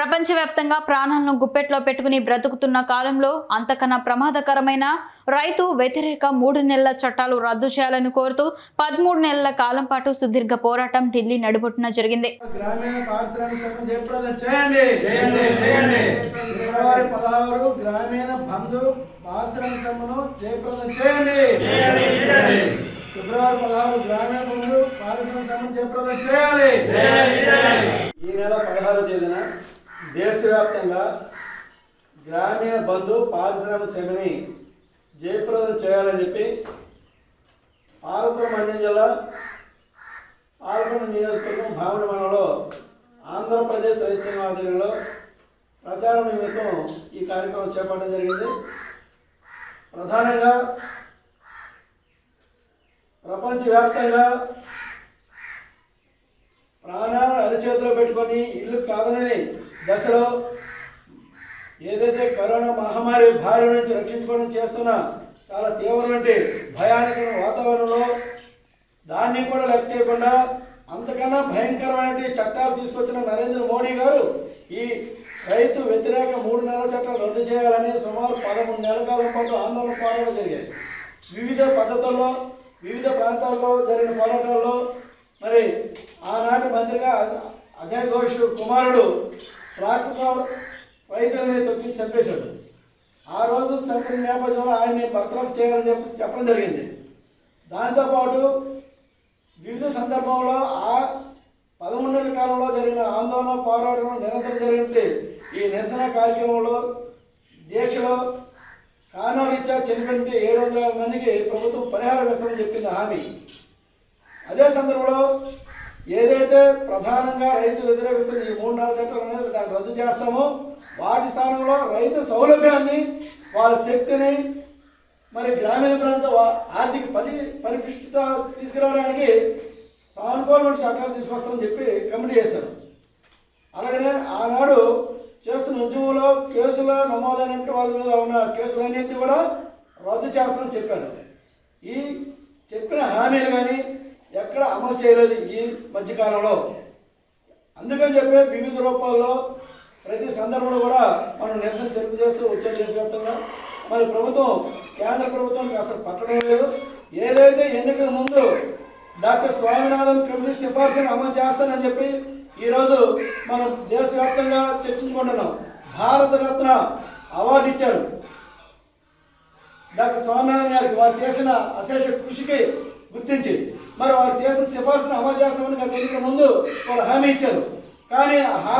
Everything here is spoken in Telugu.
ప్రపంచవ్యాప్తంగా ప్రాణాలను గుప్పెట్లో పెట్టుకుని బ్రతుకుతున్న కాలంలో అంతకన్నా ప్రమాదకరమైన రైతు వ్యతిరేక మూడు నెలల చట్టాలు రద్దు చేయాలని కోరుతూ పదమూడు నెలల కాలం పాటు సుదీర్ఘ పోరాటం ఢిల్లీ నడుబొట్టున జరిగింది. గ్రామీణ. ఫిబ్రవరి పదహారు గ్రామీణ బంధు పారిశ్రామిక. ఫిబ్రవరి పదహారు గ్రామీణ బంధు చేయాలి చేయాలి, చేయాలి. ఈ నెల పదహారు తేదీన దేశవ్యాప్తంగా గ్రామీణ బంధు పారిశ్రామిక సేవని జయప్రదం చేయాలని చెప్పి పాలపురం మండ్యం జిల్లా పాలకొండ నియోజకవర్గం భావన మండలంలో ఆంధ్రప్రదేశ్ రైతు ఆధ్వర్యంలో ప్రచారం నిమిత్తం ఈ కార్యక్రమం చేపట్టడం జరిగింది. ప్రధానంగా ప్రపంచవ్యాప్తంగా ప్రాణాలు అరిచేతిలో పెట్టుకొని ఇల్లు కాదనని దశలో ఏదైతే కరోనా మహమ్మారి భార్య నుంచి రక్షించుకోవడం చేస్తున్న చాలా తీవ్రమైన భయానకమైన వాతావరణంలో దాన్ని కూడా లెక్క చేయకుండా అంతకన్నా భయంకరమైన చట్టాలు తీసుకొచ్చిన నరేంద్ర మోడీ గారు ఈ రైతు వ్యతిరేక మూడు నెలల చట్టాలు రద్దు చేయాలని సుమారు పదమూడు నెలల కాలం పాటు ఆందోళన పోరాటాలు జరిగాయి. వివిధ పద్ధతుల్లో వివిధ ప్రాంతాల్లో జరిగిన పోరాటాల్లో మరి ఆనాటి మంత్రిగా అజయ్ ఘోష్ కుమారుడు ట్రాక్టర్ వైద్యులని తొక్కి చంపేశాడు. ఆ రోజు చంపిన నేపథ్యంలో ఆయన్ని బర్తరఫ్ చేయాలని చెప్పి చెప్పడం జరిగింది. దాంతోపాటు వివిధ సందర్భంలో ఆ పదమూడేళ్ళ కాలంలో జరిగిన ఆందోళన పోరాటం నిరంతరం జరిగినట్టు ఈ నిరసన కార్యక్రమంలో దీక్షలో కారణారీత్యా చనిపోయిన ఏడు వందల మందికి ప్రభుత్వం పరిహారం ఇస్తామని చెప్పింది హామీ. అదే సందర్భంలో ఏదైతే ప్రధానంగా రైతు వ్యతిరేకిస్తున్న ఈ మూడు నాలుగు చట్టాలు అనేది దాన్ని రద్దు చేస్తామో వాటి స్థానంలో రైతు సౌలభ్యాన్ని వాళ్ళ శక్తిని మరి గ్రామీణ ప్రాంత ఆర్థిక పరి పరిపుష్టిత తీసుకురావడానికి సానుకూలమైన చట్టాలు తీసుకొస్తామని చెప్పి కమిటీ చేశారు. అలాగనే ఆనాడు చేస్తున్న ఉద్యమంలో కేసులు నమోదైనట్టు వాళ్ళ మీద ఉన్న కేసులన్నింటినీ కూడా రద్దు చేస్తామని చెప్పారు. ఈ చెప్పిన హామీలు కానీ ఎక్కడ అమలు చేయలేదు ఈ మధ్యకాలంలో అందుకని చెప్పి వివిధ రూపాల్లో ప్రతి సందర్భంలో కూడా మనం నిరసన తెలియజేస్తూ వచ్చే దేశవ్యాప్తంగా మరి ప్రభుత్వం కేంద్ర ప్రభుత్వానికి అసలు పట్టడం లేదు. ఏదైతే ఎన్నికల ముందు డాక్టర్ స్వామినాథన్ కమిటీ సిఫార్సును అమలు చేస్తానని చెప్పి ఈరోజు మనం దేశవ్యాప్తంగా చర్చించుకుంటున్నాం. భారతరత్న అవార్డు ఇచ్చారు. డాక్టర్ స్వామినాథన్ గారికి వారు చేసిన అశేష కృషికి గుర్తించి మరి వారు చేసిన సిఫార్సును అమలు చేస్తామని గత ఎన్నికల ముందు వాళ్ళు హామీ ఇచ్చారు. కానీ ఆ హామీ